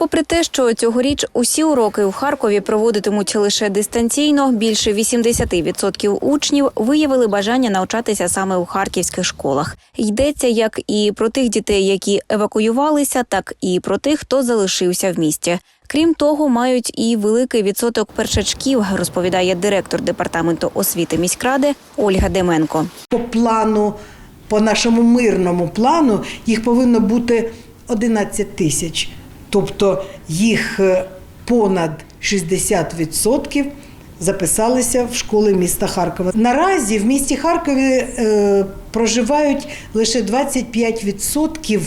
Попри те, що цьогоріч усі уроки у Харкові проводитимуть лише дистанційно, більше 80% учнів виявили бажання навчатися саме у харківських школах. Йдеться як і про тих дітей, які евакуювалися, так і про тих, хто залишився в місті. Крім того, мають і великий відсоток першачків, розповідає директор департаменту освіти міськради Ольга Деменко. По плану, по нашому мирному плану, їх повинно бути 11 тисяч. Тобто їх е, понад 60% записалися в школи міста Харкова. Наразі в місті Харкові е, проживають лише 25%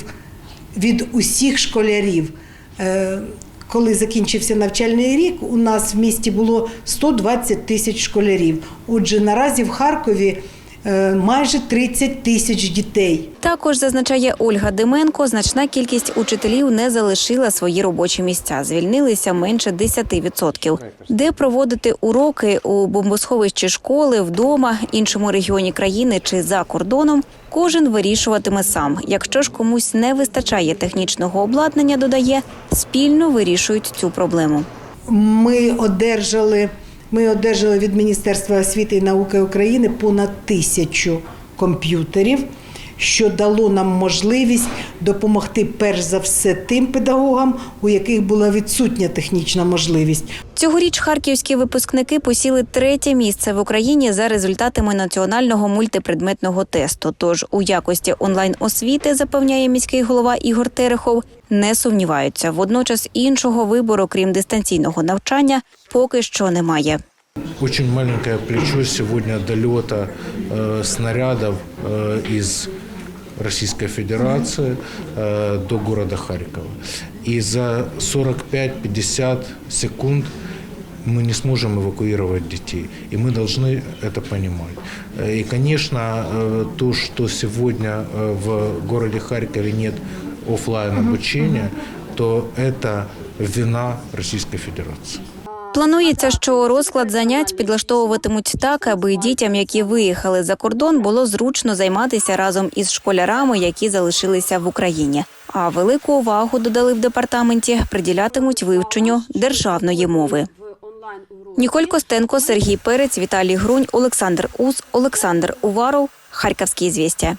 від усіх школярів. Е, коли закінчився навчальний рік, у нас в місті було 120 тисяч школярів. Отже, наразі в Харкові майже 30 тисяч дітей. Також зазначає Ольга Деменко, значна кількість учителів не залишила свої робочі місця, звільнилися менше 10%. Де проводити уроки у бомбосховищі школи, вдома, іншому регіоні країни чи за кордоном, кожен вирішуватиме сам. Якщо ж комусь не вистачає технічного обладнання, додає, спільно вирішують цю проблему. Ми одержали, ми одержали від Міністерства освіти і науки України понад тисячу комп'ютерів, що дало нам можливість допомогти перш за все тим педагогам, у яких була відсутня технічна можливість. Цьогоріч харківські випускники посіли третє місце в Україні за результатами національного мультипредметного тесту. Тож у якості онлайн освіти запевняє міський голова Ігор Терехов, не сумніваються. Водночас іншого вибору, крім дистанційного навчання, поки що немає. Очень маленькое плечо сегодня долета э, снарядов э, из Российской Федерации э, до города Харькова. И за 45-50 секунд мы не сможем эвакуировать детей. И мы должны это понимать. Э, И, конечно, э, то, что сегодня э, в городе Харькове нет офлайн обучения, то это вина Российской Федерации. Планується, що розклад занять підлаштовуватимуть так, аби дітям, які виїхали за кордон, було зручно займатися разом із школярами, які залишилися в Україні. А велику увагу додали в департаменті приділятимуть вивченню державної мови. Ніколь Костенко, Сергій Перець, Віталій Грунь, Олександр Ус, Олександр Уваров. Харківські звістя.